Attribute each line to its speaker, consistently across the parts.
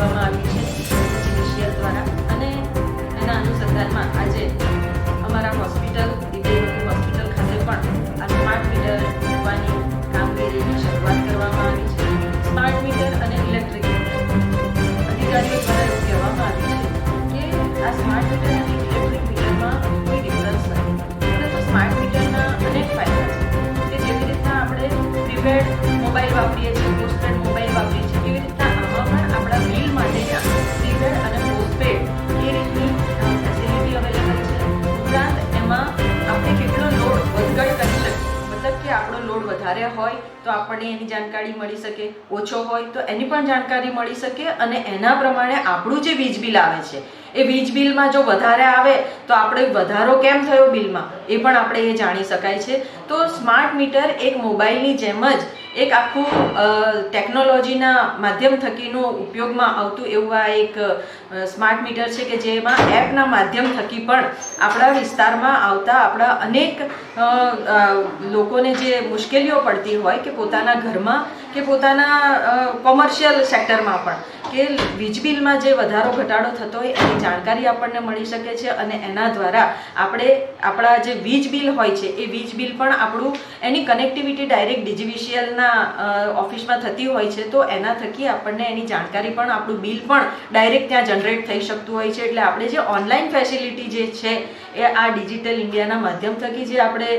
Speaker 1: કરવામાં આવી છે જીડીશિયલ દ્વારા. અને એના અનુસંધાનમાં આજે અમારા હોસ્પિટલ હોસ્પિટલ ખાતે પણ આ સ્માર્ટ મીટર મૂકવાની કામગીરીની શરૂઆત કરવામાં આવી છે. સ્માર્ટ મીટર અને ઇલેક્ટ્રિક અધિકારીઓ દ્વારા એવું કહેવામાં આવ્યું છે કે આ સ્માર્ટ મીટર અને ઇલેક્ટ્રિક મીટરમાં કોઈ ડિફરન્સ નથી. પરંતુ સ્માર્ટ મીટરના અનેક ફાયદા છે કે જેવી રીતના આપણે પ્રીપેડ લોડ વધારે હોય તો આપણને એની જાણકારી મળી શકે, ઓછો હોય તો એની પણ જાણકારી મળી શકે અને એના પ્રમાણે આપણું જે વીજ બિલ આવે છે, એ વીજ બિલમાં જો વધારે આવે તો આપણે વધારો કેમ થયો બિલમાં, એ પણ આપણે એ જાણી શકાય છે. તો સ્માર્ટ મીટર એક મોબાઈલની જેમ જ એક આખું ટેકનોલોજીના માધ્યમ થકીનું ઉપયોગમાં આવતું એવું આ એક સ્માર્ટ મીટર છે કે જેમાં એપના માધ્યમ થકી પણ આપણા વિસ્તારમાં આવતા આપણા અનેક લોકોને જે મુશ્કેલીઓ પડતી હોય કે પોતાના ઘરમાં કે પોતાના કોમર્શિયલ સેક્ટરમાં પણ, કે વીજ બિલમાં જે વધારો, ઘટાડો થતો હોય એની જાણકારી આપણને મળી શકે છે અને એના દ્વારા આપણે આપણા જે વીજ બિલ હોય છે એ વીજ બિલ પણ આપણું એની કનેક્ટિવિટી ડાયરેક્ટ ડીજીવીસીએલના ઓફિસમાં થતી હોય છે, તો એના થકી આપણને એની જાણકારી પણ, આપણું બિલ પણ ડાયરેક્ટ ત્યાં જનરેટ થઈ શકતું હોય છે. એટલે આપણે જે ઓનલાઈન ફેસિલિટી જે છે, એ આ ડિજિટલ ઇન્ડિયાના માધ્યમ થકી જે આપણે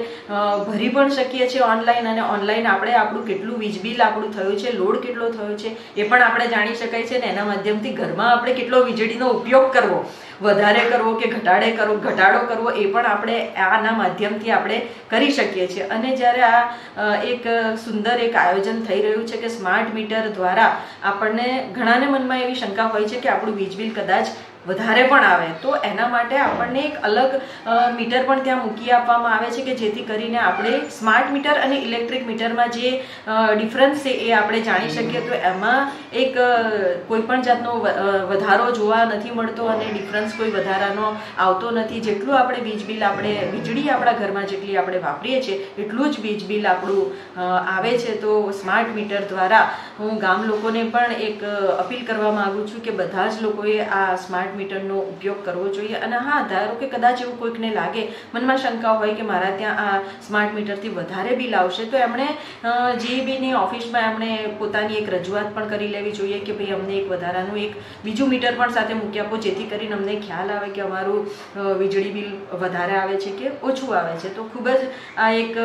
Speaker 1: ભરી પણ શકીએ છીએ ઓનલાઈન અને ઓનલાઈન આપણે આપણું કેટલું વીજ બિલ આપણું થયું છે, લોડ કેટલો થયો છે, એ પણ આપણે જાણી શકાય છે ને એના માધ્યમથી ઘરમાં આપણે કેટલો વીજળીનો ઉપયોગ કરવો. વધારે કરવો કે ઘટાડે કરવો ઘટાડો કરવો એ પણ આપણે આના માધ્યમથી આપણે કરી શકીએ છીએ. અને જ્યારે આ એક સુંદર એક આયોજન થઈ રહ્યું છે કે સ્માર્ટ મીટર દ્વારા આપણને ઘણાને મનમાં એવી શંકા હોય છે કે આપણું વીજ બિલ કદાચ વધારે પણ આવે. તો એના માટે આપણને એક અલગ મીટર પણ ત્યાં મૂકી આપવામાં આવે છે કે જેથી કરીને આપણે સ્માર્ટ મીટર અને ઇલેક્ટ્રિક મીટરમાં જે ડિફરન્સ છે એ આપણે જાણી શકીએ. તો એમાં એક કોઈપણ જાતનો વધારો જોવા નથી મળતો અને ડિફરન્સ કોઈ વધારાનો આવતો નથી. જેટલું આપણે વીજ બિલ આપણે, વીજળી આપણા ઘરમાં જેટલી આપણે વાપરીએ છીએ, એટલું જ વીજ બિલ આપણું આવે છે. તો સ્માર્ટ મીટર દ્વારા હું ગામ લોકોને પણ એક અપીલ કરવા માગું છું કે બધા જ લોકોએ આ સ્માર્ટ મીટરનો ઉપયોગ કરવો જોઈએ. અને હા, ધારો કે કદાચ એવું કોઈકને લાગે, મનમાં શંકા હોય કે મારા ત્યાં આ સ્માર્ટ મીટરથી વધારે બિલ આવશે, તો એમણે જીઈબીની ઓફિસમાં એમણે પોતાની એક રજૂઆત પણ કરી લેવી જોઈએ કે ભાઈ અમને એક વધારાનું એક બીજું મીટર પણ સાથે મૂકી આપો, જેથી કરીને અમને ખ્યાલ આવે કે અમારું વીજળી બિલ વધારે આવે છે કે ઓછું આવે છે. તો ખૂબ જ આ એક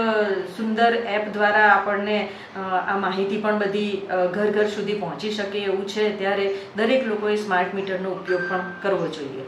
Speaker 1: સુંદર એપ દ્વારા આપણને આ માહિતી પણ બધી ઘર ઘર સુધી પહોંચી શકે એવું છે. ત્યારે દરેક લોકોએ સ્માર્ટ મીટરનો ઉપયોગ પણ કરવો જોઈએ.